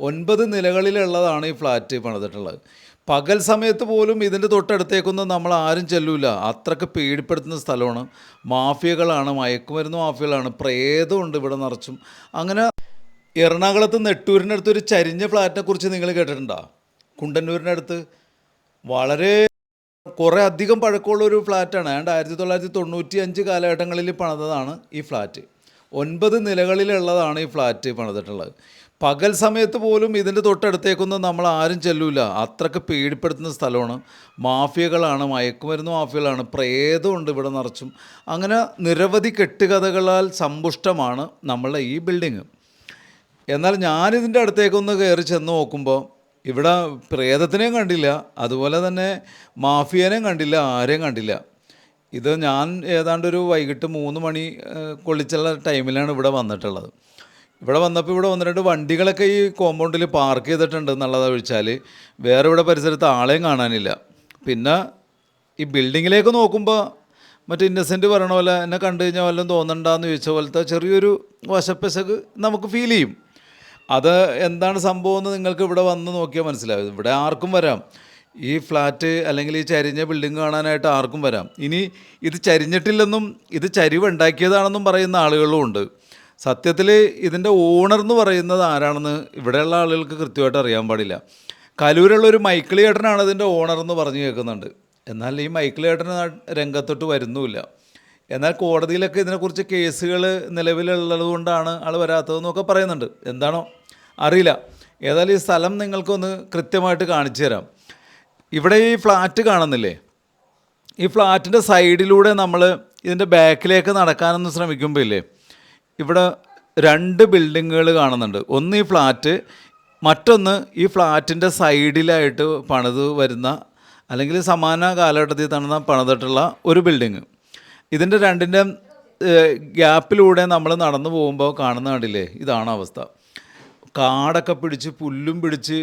ഒൻപത് നിലകളിലുള്ളതാണ് ഈ ഫ്ലാറ്റ് പണിതിട്ടുള്ളത്. പകൽ സമയത്ത് പോലും ഇതിന്റെ തൊട്ടടുത്തേക്കൊന്നും നമ്മൾ ആരും ചെല്ലൂല. അത്രയ്ക്ക് പേടിപ്പെടുത്തുന്ന സ്ഥലമാണ്. മാഫിയകളാണ് മയക്കുമരുന്ന് മാഫിയകളാണ്. പ്രേതമുണ്ട് ഇവിടെ നിറച്ചും. അങ്ങനെ എറണാകുളത്ത് നെട്ടൂരിന്റെ അടുത്ത് ഒരു ചരിഞ്ഞ ഫ്ലാറ്റിനെ കുറിച്ച് നിങ്ങൾ കേട്ടിട്ടുണ്ടോ? കുണ്ടന്നൂരിന്റെ അടുത്ത്. വളരെ കുറേ അധികം പഴക്കമുള്ള ഒരു ഫ്ലാറ്റാണ്. ഏതാണ്ട് ആയിരത്തി തൊള്ളായിരത്തി തൊണ്ണൂറ്റി അഞ്ച് കാലഘട്ടങ്ങളിൽ പണിതതാണ് ഈ ഫ്ലാറ്റ്. ഒൻപത് നിലകളിലുള്ളതാണ് ഈ ഫ്ലാറ്റ് പണിതിട്ടുള്ളത്. പകൽ സമയത്ത് പോലും ഇതിന്റെ തൊട്ടടുത്തേക്കൊന്നും നമ്മൾ ആരും ചെല്ലൂല. അത്രയ്ക്ക് പേടിപ്പെടുത്തുന്ന സ്ഥലമാണ്. മാഫിയകളാണ് മയക്കുമരുന്ന് മാഫിയകളാണ് പ്രേതമുണ്ട് ഇവിടെ നിറച്ചും. അങ്ങനെ നിരവധി കെട്ടുകഥകളാൽ സമ്പുഷ്ടമാണ് നമ്മളുടെ ഈ ബിൽഡിങ്. എന്നാൽ ഞാനിതിന്റെ അടുത്തേക്കൊന്ന് കയറി ചെന്ന് നോക്കുമ്പോൾ ഇവിടെ പ്രേതത്തിനെയും കണ്ടില്ല അതുപോലെ തന്നെ മാഫിയനെയും കണ്ടില്ല ആരെയും കണ്ടില്ല. ഇത് ഞാൻ ഏതാണ്ട് ഒരു വൈകിട്ട് മൂന്ന് മണി കൊള്ളിച്ചുള്ള ടൈമിലാണ് ഇവിടെ വന്നിട്ടുള്ളത്. ഇവിടെ വന്നപ്പോൾ ഇവിടെ ഒന്ന് രണ്ട് വണ്ടികളൊക്കെ ഈ കോമ്പൗണ്ടിൽ പാർക്ക് ചെയ്തിട്ടുണ്ട് എന്നുള്ളതാണ് ഒഴിച്ചാൽ വേറെ ഇവിടെ പരിസരത്ത് ആളെയും കാണാനില്ല. പിന്നെ ഈ ബിൽഡിങ്ങിലേക്ക് നോക്കുമ്പോൾ മറ്റേ ഇന്നസെന്റ് പറയണ പോലെ എന്നെ കണ്ടു കഴിഞ്ഞാൽ വല്ലതും തോന്നണ്ടെന്ന് ചോദിച്ച പോലത്തെ ചെറിയൊരു വശപ്പശക്ക് നമുക്ക് ഫീൽ ചെയ്യും. അത് എന്താണ് സംഭവം എന്ന് നിങ്ങൾക്ക് ഇവിടെ വന്ന് നോക്കിയാൽ മനസ്സിലാവും. ഇവിടെ ആർക്കും വരാം. ഈ ഫ്ലാറ്റ് അല്ലെങ്കിൽ ഈ ചരിഞ്ഞ ബിൽഡിംഗ് കാണാനായിട്ട് ആർക്കും വരാം. ഇനി ഇത് ചരിഞ്ഞിട്ടില്ലെന്നും ഇത് ചരിവ് ഉണ്ടാക്കിയതാണെന്നും പറയുന്ന ആളുകളും ഉണ്ട്. സത്യത്തിൽ ഇതിന്റെ ഓണർ എന്ന് പറയുന്നത് ആരാണെന്ന് ഇവിടെയുള്ള ആളുകൾക്ക് കൃത്യമായിട്ട് അറിയാൻ പാടില്ല. കലൂരുള്ള ഒരു മൈക്കിളി ഏട്ടനാണ് ഇതിന്റെ ഓണർ എന്ന് പറഞ്ഞു കേൾക്കുന്നുണ്ട്. എന്നാൽ ഈ മൈക്കിളി ഏട്ടൻ രംഗത്തോട്ട് വരുന്നുമില്ല. എന്നാൽ കോടതിയിലൊക്കെ ഇതിനെക്കുറിച്ച് കേസുകൾ നിലവിലുള്ളത് കൊണ്ടാണ് ആൾ വരാത്തതെന്നൊക്കെ പറയുന്നുണ്ട്. എന്താണോ അറിയില്ല. ഏതായാലും ഈ സ്ഥലം നിങ്ങൾക്കൊന്ന് കൃത്യമായിട്ട് കാണിച്ചു തരാം. ഇവിടെ ഈ ഫ്ലാറ്റ് കാണുന്നില്ലേ? ഈ ഫ്ലാറ്റിന്റെ സൈഡിലൂടെ നമ്മൾ ഇതിന്റെ ബാക്കിലേക്ക് നടക്കാനൊന്ന് ശ്രമിക്കുമ്പോൾ ഇല്ലേ? ഇവിടെ രണ്ട് ബിൽഡിങ്ങുകൾ കാണുന്നുണ്ട്. ഒന്ന് ഈ ഫ്ലാറ്റ് മറ്റൊന്ന് ഈ ഫ്ലാറ്റിന്റെ സൈഡിലായിട്ട് പണിത് വരുന്ന അല്ലെങ്കിൽ സമാന കാലഘട്ടത്തിൽ തന്നെ പണിതിട്ടുള്ള ഒരു ബിൽഡിങ് ഇതിന്റെ രണ്ടിന്റെ ഗ്യാപ്പിലൂടെ നമ്മൾ നടന്നു പോകുമ്പോൾ കാണുന്ന കണ്ടില്ലേ? ഇതാണ് അവസ്ഥ. കാടൊക്കെ പിടിച്ച് പുല്ലും പിടിച്ച്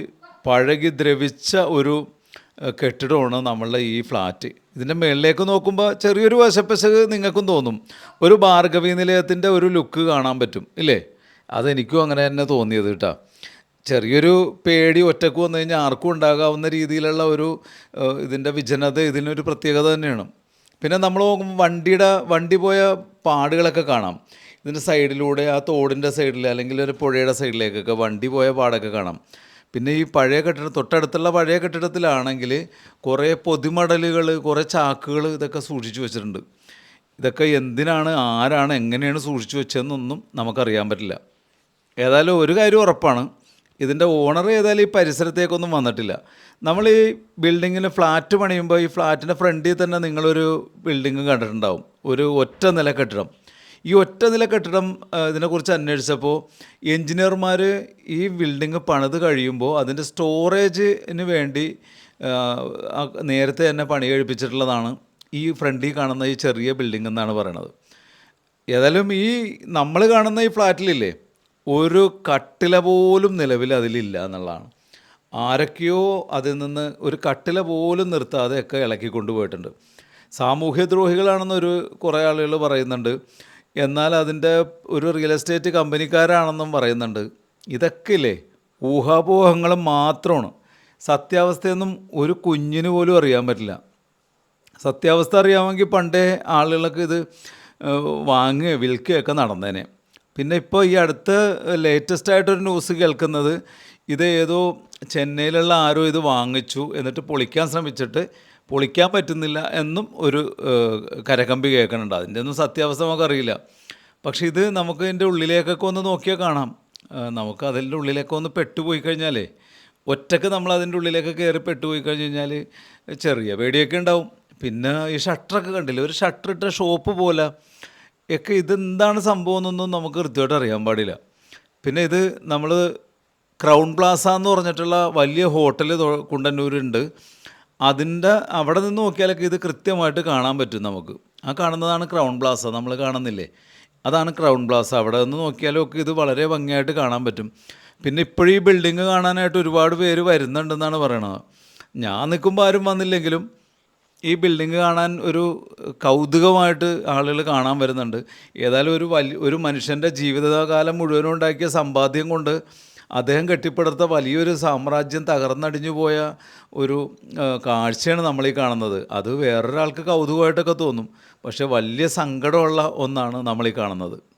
പഴകി ദ്രവിച്ച ഒരു കെട്ടിടമാണ് നമ്മളുടെ ഈ ഫ്ലാറ്റ് ഇതിന്റെ മുകളിലേക്ക് നോക്കുമ്പോൾ ചെറിയൊരു വശപ്പശക് നിങ്ങൾക്കും തോന്നും. ഒരു ഭാർഗവി നിലയത്തിന്റെ ഒരു ലുക്ക് കാണാൻ പറ്റും ഇല്ലേ? അതെനിക്കും അങ്ങനെ തന്നെ തോന്നിയത് കേട്ടോ. ചെറിയൊരു പേടി ഒറ്റയ്ക്ക് വന്നു കഴിഞ്ഞാൽ ആർക്കും ഉണ്ടാകാവുന്ന രീതിയിലുള്ള ഒരു ഇതിന്റെ വിജനത ഇതിനൊരു പ്രത്യേകത തന്നെയാണ്. പിന്നെ നമ്മൾ വണ്ടിയുടെ വണ്ടി പോയ പാടുകളൊക്കെ കാണാം. ഇതിന്റെ സൈഡിലൂടെ ആ തോടിന്റെ സൈഡിൽ അല്ലെങ്കിൽ ഒരു പുഴയുടെ സൈഡിലേക്കൊക്കെ വണ്ടി പോയ പാടൊക്കെ കാണാം. പിന്നെ ഈ പഴയ കെട്ടിടം തൊട്ടടുത്തുള്ള പഴയ കെട്ടിടത്തിലാണെങ്കിൽ കുറേ പൊതിമടലുകൾ കുറേ ചാക്കുകൾ ഇതൊക്കെ സൂക്ഷിച്ചു വെച്ചിട്ടുണ്ട്. ഇതൊക്കെ എന്തിനാണ് ആരാണ് എങ്ങനെയാണ് സൂക്ഷിച്ചു വെച്ചതെന്നൊന്നും നമുക്കറിയാൻ പറ്റില്ല. ഏതായാലും ഒരു കാര്യം ഉറപ്പാണ് ഇതിന്റെ ഓണർ ഏതായാലും ഈ പരിസരത്തേക്കൊന്നും വന്നിട്ടില്ല. നമ്മൾ ഈ ബിൽഡിങ്ങിന് ഫ്ലാറ്റ് പണിയുമ്പോൾ ഈ ഫ്ലാറ്റിന്റെ ഫ്രണ്ടിൽ തന്നെ നിങ്ങളൊരു ബിൽഡിങ് കണ്ടിട്ടുണ്ടാവും. ഒരു ഒറ്റ നില കെട്ടിടം. ഈ ഒറ്റ നില കെട്ടിടം ഇതിനെക്കുറിച്ച് അന്വേഷിച്ചപ്പോൾ എൻജിനീയർമാർ ഈ ബിൽഡിങ് പണിത് കഴിയുമ്പോൾ അതിന്റെ സ്റ്റോറേജിന് വേണ്ടി നേരത്തെ തന്നെ പണി കഴിപ്പിച്ചിട്ടുള്ളതാണ് ഈ ഫ്രണ്ടിൽ കാണുന്ന ഈ ചെറിയ ബിൽഡിംഗ് എന്നാണ് പറയണത്. ഏതായാലും ഈ നമ്മൾ കാണുന്ന ഈ ഫ്ലാറ്റിലില്ലേ ഒരു കട്ടില പോലും നിലവിൽ അതിലില്ല എന്നുള്ളതാണ്. ആരൊക്കെയോ അതിൽ നിന്ന് ഒരു കട്ടില പോലും നിർത്താതെയൊക്കെ ഇളക്കി കൊണ്ടുപോയിട്ടുണ്ട്. സാമൂഹ്യദ്രോഹികളാണെന്നൊരു കുറേ ആളുകൾ പറയുന്നുണ്ട്. എന്നാൽ അതിന്റെ ഒരു റിയൽ എസ്റ്റേറ്റ് കമ്പനിക്കാരാണെന്നും പറയുന്നുണ്ട്. ഇതൊക്കെ ഇല്ലേ ഊഹാപോഹങ്ങൾ മാത്രമാണ്. സത്യാവസ്ഥയൊന്നും ഒരു കുഞ്ഞിന് പോലും അറിയാൻ പറ്റില്ല. സത്യാവസ്ഥ അറിയാമെങ്കിൽ പണ്ടേ ആളുകളൊക്കെ ഇത് വാങ്ങുക വിൽക്കുകയൊക്കെ നടന്നേനെ. പിന്നെ ഇപ്പോൾ ഈ അടുത്ത് ലേറ്റസ്റ്റ് ആയിട്ടൊരു ന്യൂസ് കേൾക്കുന്നത് ഇത് ഏതോ ചെന്നൈയിലുള്ള ആരോ ഇത് വാങ്ങിച്ചു എന്നിട്ട് പൊളിക്കാൻ ശ്രമിച്ചിട്ട് പൊളിക്കാൻ പറ്റുന്നില്ല എന്നും ഒരു കരകമ്പി കേൾക്കുന്നുണ്ട്. അതിന്റെ ഒന്നും സത്യാവസ്ഥ നമുക്കറിയില്ല. പക്ഷേ ഇത് നമുക്ക് ഇതിന്റെ ഉള്ളിലേക്കൊക്കെ ഒന്ന് നോക്കിയാൽ കാണാം. നമുക്ക് അതിന്റെ ഉള്ളിലേക്ക് ഒന്ന് പെട്ടുപോയി കഴിഞ്ഞാലേ ഒറ്റയ്ക്ക് നമ്മൾ അതിന്റെ ഉള്ളിലേക്ക് കയറി പെട്ടുപോയി കഴിഞ്ഞ് കഴിഞ്ഞാൽ ചെറിയ പേടിയൊക്കെ ഉണ്ടാവും. പിന്നെ ഈ ഷട്ടറൊക്കെ കണ്ടില്ലേ ഒരു ഷട്ടർ ഇട്ട ഷോപ്പ് പോലെ ഒക്കെ ഇതെന്താണ് സംഭവം എന്നൊന്നും നമുക്ക് കൃത്യമായിട്ട് അറിയാൻ പാടില്ല. പിന്നെ ഇത് നമ്മൾ ക്രൗൺ പ്ലാസ എന്ന് പറഞ്ഞിട്ടുള്ള വലിയ ഹോട്ടൽ കുണ്ടന്നൂരുണ്ട്. അതിന്റെ അവിടെ നിന്ന് നോക്കിയാലൊക്കെ ഇത് കൃത്യമായിട്ട് കാണാൻ പറ്റും നമുക്ക്. ആ കാണുന്നതാണ് ക്രൗൺ പ്ലാസ നമ്മൾ കാണുന്നില്ലേ? അതാണ് ക്രൗൺ പ്ലാസ അവിടെ നിന്ന് നോക്കിയാലും ഒക്കെ ഇത് വളരെ ഭംഗിയായിട്ട് കാണാൻ പറ്റും. പിന്നെ ഇപ്പോഴും ഈ ബിൽഡിങ് കാണാനായിട്ട് ഒരുപാട് പേര് വരുന്നുണ്ടെന്നാണ് പറയണത്. ഞാൻ നിൽക്കുമ്പോൾ ആരും വന്നില്ലെങ്കിലും ഈ ബിൽഡിങ് കാണാൻ ഒരു കൗതുകമായിട്ട് ആളുകൾ കാണാൻ വരുന്നുണ്ട്. ഏതായാലും ഒരു വലിയ ഒരു മനുഷ്യന്റെ ജീവിതകാലം മുഴുവനും ഉണ്ടാക്കിയ സമ്പാദ്യം കൊണ്ട് അദ്ദേഹം കെട്ടിപ്പടുത്ത വലിയൊരു സാമ്രാജ്യം തകർന്നടിഞ്ഞു പോയ ഒരു കാഴ്ചയാണ് കാഴ്ചയാണ് നമ്മളീ കാണുന്നത്. അത് വേറൊരാൾക്ക് കൗതുകമായിട്ടൊക്കെ തോന്നും. പക്ഷേ വലിയ സങ്കടമുള്ള ഒന്നാണ് നമ്മളീ കാണുന്നത്.